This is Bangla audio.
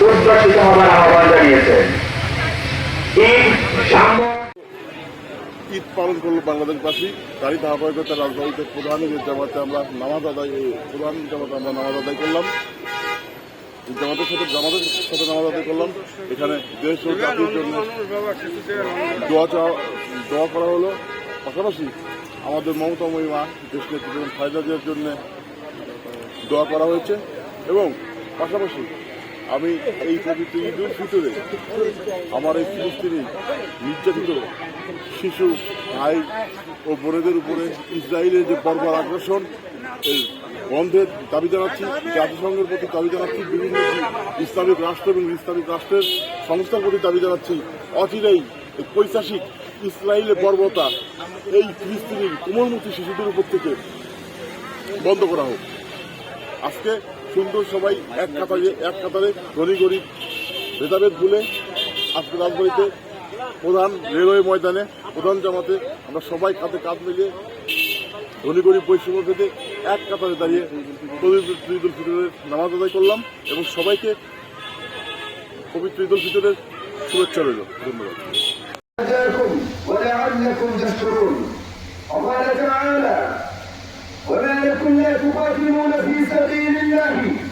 ঈদ পালন করল বাংলাদেশবাসী। তারই ধারাবাহিকতা রাজবাড়িতে প্রধান ঈদের জামাতে আমরা নামাজ আদায় প্রধান জামাতে আমরা নামাজ আদায় করলাম। জামাতের সাথে জামাতের সাথে নামাজ আদায় করলাম। এখানে দেশ ও জাতির জন্য দোয়া চাওয়া দোয়া করা হলো। পাশাপাশি আমাদের মমতাময়ী মা দেশ নেতৃত্ব ফায়দা দেওয়ার জন্য দোয়া করা হয়েছে। এবং পাশাপাশি আমি এই পবিত্র ঈদ উল ফিতরে, আমার এই ফিলিস্তিনি নির্যাতিত শিশু, ভাই ও বোনেদের উপরে ইসরায়েলের যে বর্বর আগ্রাসন, এর বন্ধের দাবি জানাচ্ছি, জাতিসংঘের প্রতি দাবি জানাচ্ছি, বিভিন্ন ইসলামিক রাষ্ট্র এবং ইসলামিক রাষ্ট্রের সংস্থার প্রতি দাবি জানাচ্ছি। অচিরেই এই পৈশাসিক ইসরায়েলের বর্বরতা এই ফিলিস্তিনির কোমলমুখী শিশুদের উপর থেকে বন্ধ করা হোক। আজকে সুন্দর সবাই এক কাতারে এক কাতারে ধনী গরিব ভেদাভেদ ভুলে আজকে রাজবাড়িতে প্রধান রেলওয়ে ময়দানে প্রধান জামাতে আমরা সবাই কাঁধে কাঁধ মিলিয়ে ধনী গরিব বৈষম্য ভেদে এক কাতারে দাঁড়িয়ে পবিত্র ঈদ উল ফিতরের নামাজ আদায় করলাম এবং সবাইকে পবিত্র ঈদ উল ফিতরের শুভেচ্ছা রইল ধন্যবাদ أجاكم ولعلكم تشكرون وقال تعالى انكم لا تقاتلون في سبيل الله.